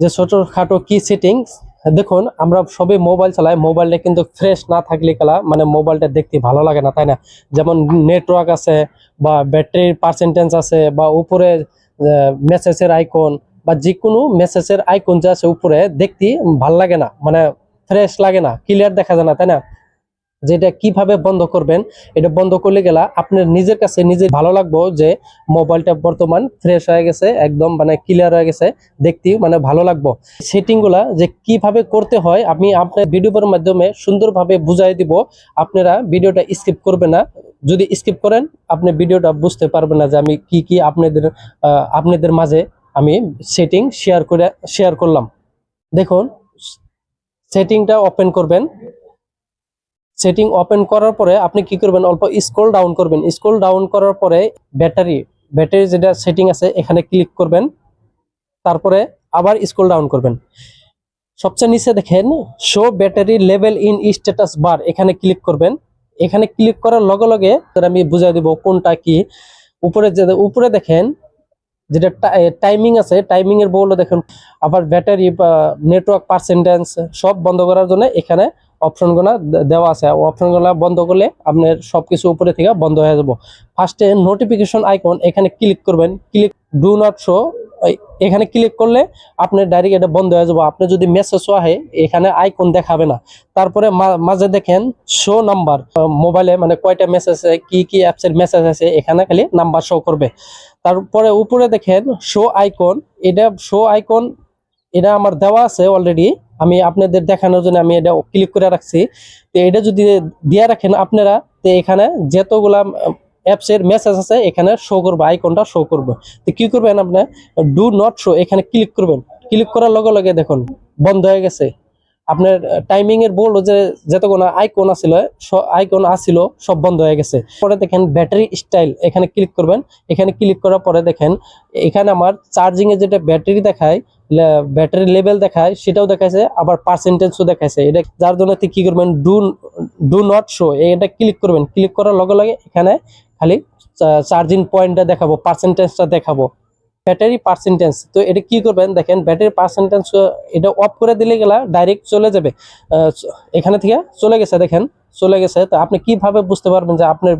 যে ছোটখাটো কি সেটিংস দেখুন, আমরা সবই মোবাইল চালাই মোবাইলটা কিন্তু ফ্রেশ না থাকলে খেলা মানে মোবাইলটা দেখতে ভালো লাগে না, তাই না? যেমন নেটওয়ার্ক আছে, বা ব্যাটারির পার্সেন্টেজ আছে, বা উপরে মেসেজের আইকন বা যে কোনো মেসেজের আইকন যা আছে উপরে, দেখতে ভালো লাগে না মানে ফ্রেশ লাগে না ক্লিয়ার দেখা যায় না, তাই না? যেটা কীভাবে বন্ধ করবেন, এটা বন্ধ করলে গেলা আপনার নিজের কাছে নিজে ভালো লাগবো যে মোবাইলটা বর্তমান ফ্রেশ হয়ে গেছে, একদম মানে ক্লিয়ার হয়ে গেছে দেখতে মানে ভালো লাগবো। সেটিংগুলা যে কীভাবে করতে হয়, আমি আপনার ভিডিওর মাধ্যমে সুন্দরভাবে বুঝাই দিব। আপনারা ভিডিওটা স্কিপ করবে না। যদি স্কিপ করেন, আপনি ভিডিওটা বুঝতে পারবেন না যে আমি কি কি আপনাদের আপনাদের মাঝে আমি সেটিং শেয়ার করে শেয়ার করলাম। দেখুন সেটিংটা ওপেন করবেন। সেটিং ওপেন করার পরে আপনি কি করবেন? অল্প স্ক্রল ডাউন করবেন। স্ক্রল ডাউন করার পরে ব্যাটারি ব্যাটারি যেটা সেটিং আছে, এখানে ক্লিক করবেন। তারপরে আবার স্ক্রল ডাউন করবেন। সবচেয়ে নিচে দেখেন show battery level in status bar এখানে ক্লিক করবেন। এখানে ক্লিক করার লগে লগে আমি বুঝাই দিব কোনটা কি। উপরে যে, উপরে দেখেন, যেটা টাইমিং আছে টাইমিং এর বলল দেখেন, আবার ব্যাটারি বা নেটওয়ার্ক পার্সেন্টেজ সব বন্ধ করার জন্য এখানে অপশনগুলো দেওয়া আছে। অপশনগুলো বন্ধ করলে আপনার সবকিছু উপরে থেকে বন্ধ হয়ে যাব। ফার্স্টে নোটিফিকেশন আইকন এখানে ক্লিক করবেন। ক্লিক ডু নট শো এখানে ক্লিক করলে আপনার ডাইরেক্ট এটা বন্ধ হয়ে যাব। আপনি যদি মেসেজও আহে এখানে আইকন দেখাবে না। তারপরে মাঝে দেখেন শো নাম্বার মোবাইলে মানে কয়টা মেসেজ আছে, কি কি অ্যাপসের মেসেজ আছে, এখানে খালি নাম্বার শো করবে। তারপরে উপরে দেখেন শো আইকন এটা শো আইকন এটা আমার দেওয়া আছে অলরেডি আমি আপনাদের দেখানোর জন্য আমি এটা ক্লিক করে রাখছি। তো এটা যদি দিয়ে রাখেন আপনারা, তো এখানে যতগুলা অ্যাপসের মেসেজ আছে, এখানে শো করবে আইকনটা শো করব। তো কী করবেন আপনার ডু নট শো এখানে ক্লিক করবেন। ক্লিক করার লগে লগে দেখুন, বন্ধ হয়ে গেছে। আপনার টাইমিং এর বলল যে যতগুলো আইকন আছিল আইকন আসিল সব বন্ধ হয়ে গেছে। পরে দেখেন ব্যাটারি স্টাইল এখানে ক্লিক করবেন। এখানে ক্লিক করার পরে দেখেন, এখানে আমার চার্জিং এর যেটা ব্যাটারি দেখায় ব্যাটারি লেভেল দেখায়, সেটাও দেখাইছে, আবার পার্সেন্টেজও দেখাইছে। এটা যার জন্য কি করবেন ডু ডু নট শো এটা ক্লিক করবেন। ক্লিক করার লগে লগে এখানে খালি চার্জিং পয়েন্টটা দেখাবো পার্সেন্টেজটা দেখাবো। ব্যাটারি পার্সেন্টেজ তো এটা কি করবেন? দেখেন, ব্যাটারি পার্সেন্টেজ এটা অফ করে দিলে গেলা ডাইরেক্ট চলে যাবে। এখানে থেকে চলে গেছে, দেখেন, চলে গেছে। তো আপনি কীভাবে বুঝতে পারবেন যে আপনার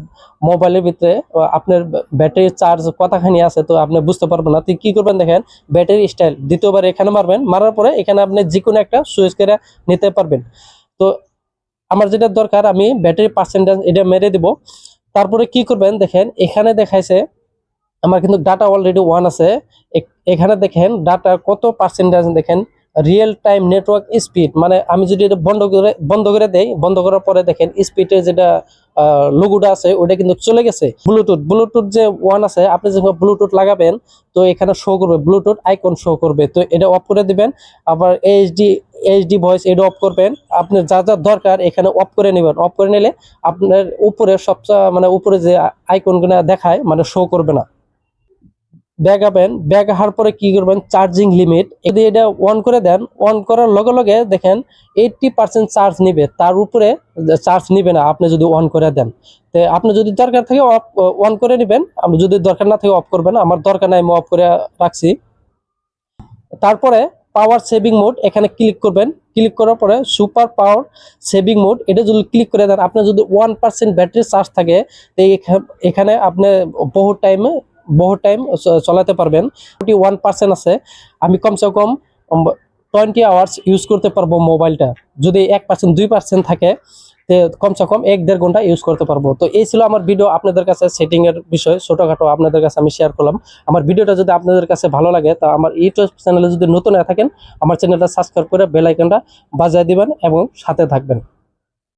মোবাইলের ভিতরে আপনার ব্যাটারি চার্জ কতখানি আছে? তো আপনি বুঝতে পারবেন না। তো কি করবেন, দেখেন, ব্যাটারি স্টাইল দ্বিতীয়বার এখানে মারবেন। মারার পরে এখানে আপনি যে কোনো একটা সুইচ করে নিতে পারবেন। তো আমার যেটা দরকার, আমি ব্যাটারি পার্সেন্টেজ এটা মেরে দিব। তারপরে কি করবেন, দেখেন, এখানে দেখাইছে আমার কিন্তু ডাটা অলরেডি ওয়ান আছে। এখানে দেখেন ডাটা কত পার্সেন্টেজ দেখেন? রিয়েল টাইম নেটওয়ার্ক স্পিড মানে আমি যদি এটা বন্ধ করে বন্ধ করে দেই, বন্ধ করার পরে দেখেন স্পিডের যেটা লোগোটা আছে, ওটা কিন্তু চলে গেছে। ব্লুটুথ ব্লুটুথ যে ওয়ান আছে, আপনি যখন ব্লুটুথ লাগাবেন, তো এখানে শো করবে ব্লুটুথ আইকন শো করবে। তো এটা অফ করে দিবেন, আবার এইচডি এইচডি ভয়েস এটা অফ করবেন। আপনার যা যা দরকার এখানে অফ করে নেবেন। অফ করে নিলে আপনার উপরে সবচেয়ে মানে উপরে যে আইকনগুলো দেখায় মানে শো করবে না। ব্যাগ ব্যাগ আহার পরে কি করবেন? Charging limit. যদি এটা অন করে দেন। অন করার লগে লগে দেখেন এইটটি পার্সেন্ট চার্জ নিবে। তার উপরে চার্জ নিবে না। আপনি যদি অন করে দেন। তো আপনি যদি দরকার থাকে অফ অন করে নেবেন। আপনি যদি দরকার না থাকে অফ করবেন। আমার দরকার নাই, আমি অফ করে রাখছি। তারপরে পাওয়ার সেভিং মোড এখানে ক্লিক করবেন। ক্লিক করার পরে সুপার পাওয়ার সেভিং মোড এটা যদি ক্লিক করে দেন আপনার যদি ওয়ান পার্সেন্ট ব্যাটারি চার্জ থাকে এখানে আপনি বহু টাইমে বহু টাইম চলাতে পারবেন। টোয়েন্টি ওয়ান পার্সেন্ট আছে। আমি কমসে কম টোয়েন্টি আওয়ার্স ইউজ করতে পারব মোবাইলটা যদি এক পার্সেন্ট দুই পার্সেন্ট থাকে কমসে কম এক দেড় ঘণ্টা ইউজ করতে পারব। তো এই ছিল আমার ভিডিও আপনাদের কাছে সেটিং এর বিষয়, ছোটখাটো আপনাদের কাছে আমি শেয়ার করলাম। আমার ভিডিওটা যদি আপনাদের কাছে ভালো লাগে, তা আমার ইউটিউব চ্যানেলে যদি নতুন হয়ে থাকেন, আমার চ্যানেলটা সাবস্ক্রাইব করে বেল আইকনটা বাজায় দিবেন এবং সাথে থাকবেন।